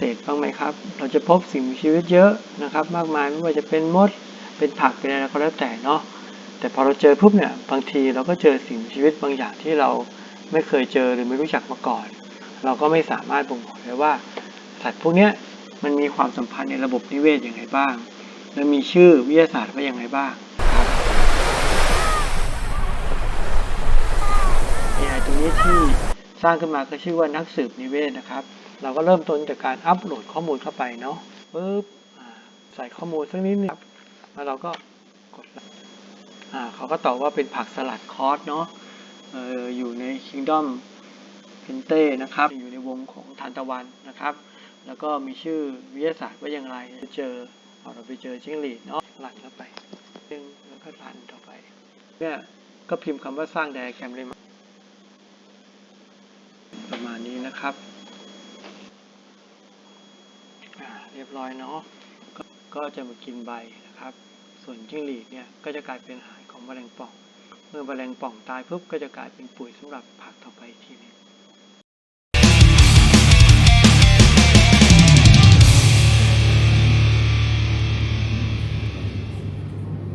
ษตรบ้างไหมครับ เราจะพบสิ่งมีชีวิตเยอะนะครับ มากมายไม่ว่าจะเป็นมด เป็นผักเป็นอะไรก็แล้วแต่เนาะ แต่พอเราเจอปุ๊บเนี่ยบางทีเราก็เจอสิ่งมีชีวิตบางอย่างที่เราไม่เคยเจอหรือไม่รู้จักมาก่อน เราก็ไม่สามารถบ่งบอกได้ว่า สัตว์พวกนี้มันมีความสัมพันธ์ในระบบนิเวศอย่างไรบ้าง และมีชื่อวิทยาศาสตร์ว่าอย่างไรบ้างครับ AI ตรงนี้ที่ สร้างขึ้นมาก็ชื่อว่านักสืบนิเวศนะครับ เราก็เริ่มต้นจากการอัปโหลดข้อมูลเข้าไปเนาะปึ๊บใส่ข้อมูลสักนิดนึงแล้วเราก็กดอ่าเขาก็ตอบว่าเป็นผักสลัดคอร์สเนาะเอออยู่ใน Kingdom เพนเต้นะครับ อยู่ในวงของทานตะวันนะครับ แล้วก็มีชื่อวิทยาศาสตร์ว่าอย่างไรเจอเอเราไปเจอจิ้งหรีดเนาะรันเข้าไปดึงแล้วก็รันต่อไปเนี่ยก็พิมพ์คำว่าสร้างไดอะแกรมเลยมาประมาณ นี้นะครับอ่าเรียบร้อยเนาะก็ก็จะมากินใบนะครับ ส่วนจิ้งหรีดเนี่ยก็จะกลายเป็นอาหารของแมลงป่อง เมื่อแมลงป่องตายปุ๊บก็จะกลายเป็นปุ๋ยสำหรับผักต่อไปอีกทีหนึง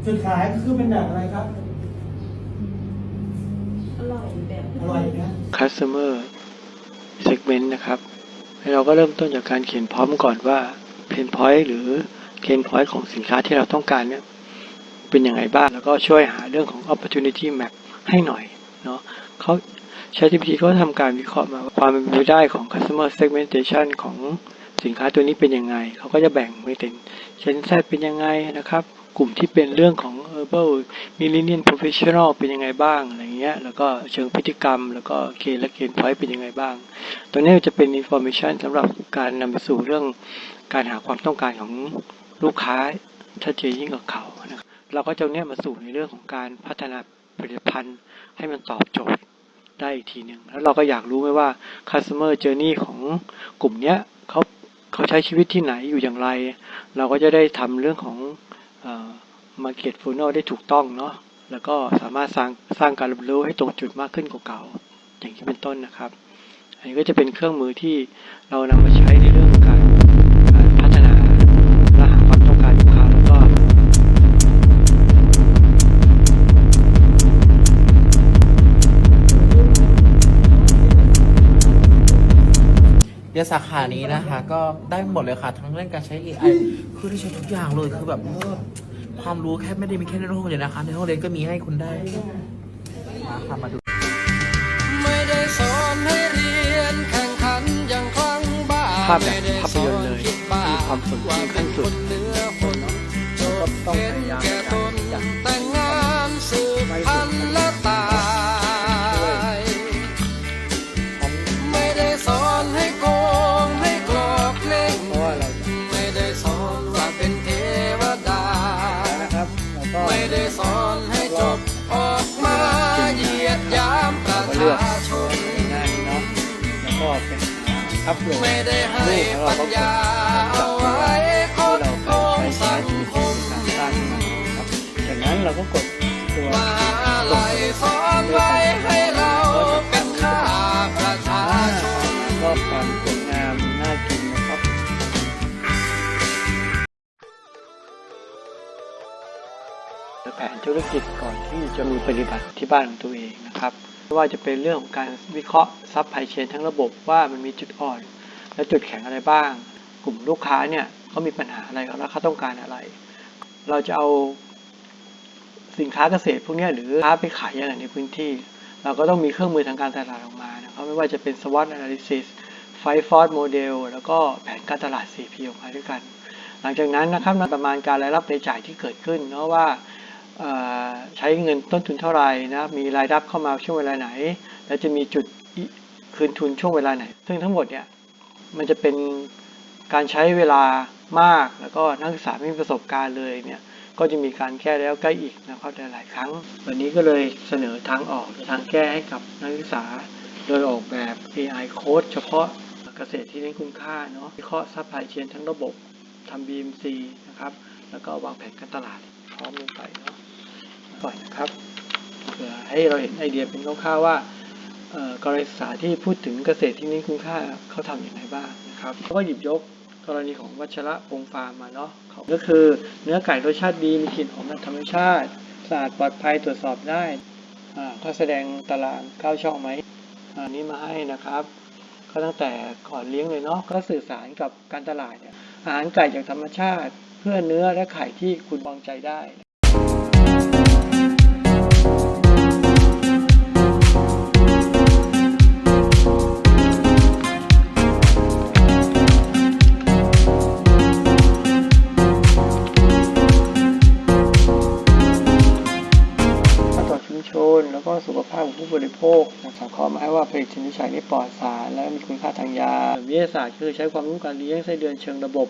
จุดขายก็คือเป็นแบบอะไรครับ อร่อยแบบ อร่อยนะ customer segment นะครับให้เราก็เริ่มต้นจากการเขียนพร้อมก่อนว่า pain point หรือ gain point ของสินค้าที่เราต้องการเนี่ยเป็นยังไงบ้าง แล้วก็ช่วยหาเรื่องของ opportunity map ให้หน่อยเนาะเขา ChatGPT เขาทำการวิเคราะห์มาว่าความเป็นไปได้ของ customer segmentation ของสินค้าตัวนี้เป็นยังไง เขาก็จะแบ่งเป็นเช่นแซดเป็นยังไงนะครับ กลุ่มที่เป็นเรื่องของ herbal millennial professional เป็นยังไงบ้างอะไรเงี้ย แล้วก็เชิงพฤติกรรม แล้วก็เกณฑ์และเกณฑ์พอยต์เป็นยังไงบ้างตัวนี้จะเป็น information สำหรับการนำไปสู่เรื่องการหาความต้องการของลูกค้าชัดเจนยิ่งกว่าเขานะครับเราก็จะเอาเนี่ยมาสู่ในเรื่องของการพัฒนาผลิตภัณฑ์ให้มันตอบโจทย์ได้อีกทีหนึ่งแล้วเราก็อยากรู้ไหมว่า customer journey ของกลุ่มเนี้ยเขาเขาใช้ชีวิตที่ไหนอยู่อย่างไร เราก็จะได้ทำเรื่องของ เอ่อ market funnel ได้ถูกต้องเนาะแล้วก็สามารถสร้างสร้างการรับรู้ให้ตรงจุดมากขึ้นกว่าเก่า อย่างที่เป็นต้นนะครับ อันนี้ก็จะเป็นเครื่องมือที่เรานำมาใช้ในเรื่องการการพัฒนาและหาความต้องการลูกค้าแล้วก็เดี๋ยวสาขานี้นะคะ ก็ได้หมดเลยค่ะ ทั้งเรื่องการใช้ AI คือได้ใช้ทุกอย่างเลยคือแบบ ความรู้แค่ไม่ได้มีแค่ในห้องเรียนนะคะ ในห้องเรียนก็มีให้คุณได้มาค่ะมาดู ไม่ได้สอนให้เรียนแข่งขันอย่างครั้งบ้าภาพแบบภาพยนตร์เลยมีความสมจริงขั้นสุดเหนือคนก็ต้องพยายาม แล้วก็เป็นอัพโหลดไม่ได้ให้รูปแล้วเราปัญก็กดญาเอาไว้คที่ดเราโกเคงยใช้สัใช้งที่คมการสร้างขึ้นมาครับจากนั้นเราก็กดตัวมหาลัยสอนไว้ให้เราเป็นข้าประชาอ่าชนก็ความสวยงามน่ากินนะครับแผนธุรกิจก่อนที่จะมีปฏิบัติที่บ้านของตัวเองนะครับ ไม่ว่าจะเป็นเรื่องของการวิเคราะห์ซัพพลายเชนทั้งระบบว่ามันมีจุดอ่อน และจุดแข็งอะไรบ้าง กลุ่มลูกค้าเนี่ยเขามีปัญหาอะไรแล้วเขาต้องการอะไร เราจะเอาสินค้าเกษตรพวกนี้หรือค้าไปขายยังไงในพื้นที่ เราก็ต้องมีเครื่องมือทางการตลาดออกมานะครับไม่ว่าจะเป็น SWOT analysis Five Force Model แล้วก็แผนการตลาด 4P ออกมาด้วยกัน หลังจากนั้นนะครับประมาณการรายรับรายจ่ายที่เกิดขึ้นเนาะว่า ใช้เงินต้นทุนเท่าไหร่นะมีรายรับเข้ามาช่วงเวลาไหน และจะมีจุดคืนทุนช่วงเวลาไหน ซึ่งทั้งหมดเนี่ยมันจะเป็นการใช้เวลามากแล้วก็นักศึกษาไม่มีประสบการณ์เลยเนี่ยก็จะมีการแก้แล้วแก้อีกนะครับหลายครั้ง วันนี้ก็เลยเสนอทางออกทางแก้ให้กับนักศึกษา โดยออกแบบ AI Code เฉพาะเกษตรที่เน้นคุณค่าเนาะวิเคราะห์ซัพพลายเชนทั้งระบบทำ BMC นะครับ แล้วก็วางแผนการตลาดพร้อมลงไปเนาะ ก่อนนะครับเพื่อให้เราเห็นไอเดียเป็นคร่าวๆว่ากรณีศึกษาที่พูดถึงเกษตรที่เน้คุณค่าเขาทำอย่างไรบ้างนะครับเขาก็หยิบยกกรณีของวัชระพงฟาร์มมาเนาะเขาก็คือเนื้อไก่รสชาติดีมีกลิ่นหอมธรรมชาติสะอาดปลอดภัยตรวจสอบได้อ่าก็แสดงตารางเก้าช่องไหมอันนี้มาให้นะครับ ก็ตั้งแต่ก่อนเลี้ยงเลยเนาะก็สื่อสารกับการตลาดเนี่ยอาหารไก่จากธรรมชาติ เพื่อเนื้อและไข่ที่คุณวางใจได้ ผู้บริโภคสังเคราะห์มาให้ว่าผลิตชนิดใช้นี้ปลอดสาร และมีคุณค่าทางยาวิทยาศาสตร์คือใช้ความรู้การเลี้ยงไส้เดือนเชิงระบบ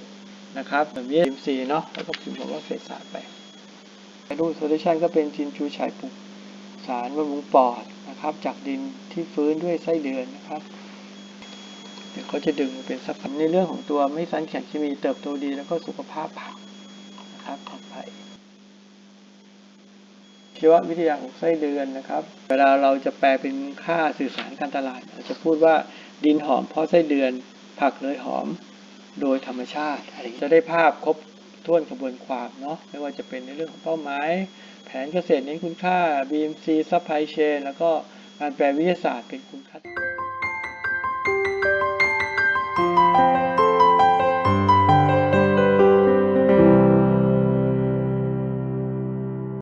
นะครับแบบนี้พิมซีเนาะแล้วก็พิมพ์คำว่าเศษศาสตร์ไปรูโซลูชันก็เป็นจินจูฉายปลุกสารบำรุงปอดนะครับ จากดินที่ฟื้นด้วยไส้เดือนนะครับเดี๋ยวเขาจะดึงเป็นสัพพลในเรื่องของตัวไม่สันแข็งเคมีเติบโตดีแล้วก็สุขภาพผักนะครับปลอดภัย ชีววิทยาของไส้เดือนนะครับ เวลาเราจะแปลเป็นค่าสื่อสารการตลาดเราจะพูดว่าดินหอมเพราะไส้เดือนผักเลยหอมโดยธรรมชาติอะไรจะได้ภาพครบถ้วนกระบวนความเนาะไม่ว่าจะเป็นในเรื่องของเป้าหมาย แผนเกษตรเน้นคุณค่า BMC Supply Chain แล้วก็การแปลวิทยาศาสตร์เป็นคุณค่า